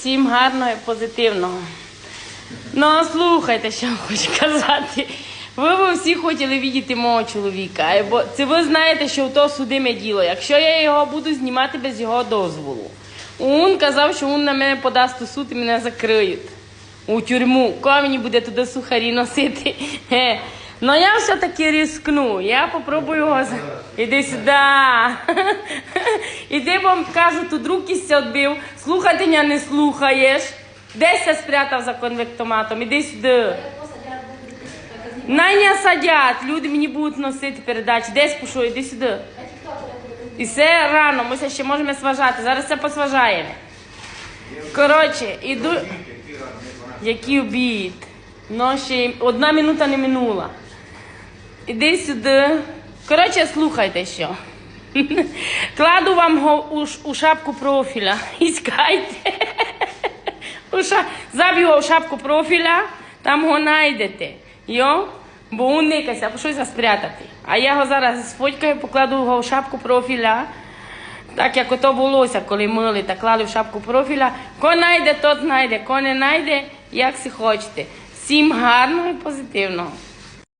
Всім гарного і позитивного. Ну, а слухайте, що я хочу казати. Ви б всі хотіли бачити мого чоловіка, бо це ви знаєте, що то судиме діло. Якщо я його буду знімати без його дозволу. Він казав, що він на мене подасть у суд і мене закриють у тюрму. Кого мені буде туди сухарі носити? Е. Ну я все-таки рискну. Я попробую його. Іди сюди. Іди, бо кажу, тут руки відбив, слухатиня не слухаєш. Десь я спрятав за конвектоматом, іди сюди. Найня садять, люди мені будуть носити передачі. Десь пішов, іди сюди. І все рано, ми ще можемо сважати. Зараз це посважаємо. Коротше, іду. Який обід. Ну, ще одна минута не минула. Іди сюди. Коротше, слухайте що. Кладу вам у, шапку профіля. Іскайте. У. Заб'ю в шапку профіля, там його знайдете. Йо? Бо він никайся, або щось спрятати. А я його зараз сфоткаю, покладу його в шапку профіля. Так як ото булося, коли мили та клали в шапку профіля. Ко знайде, тот знайде, ко не знайде, як си хочете. Всім гарного і позитивного.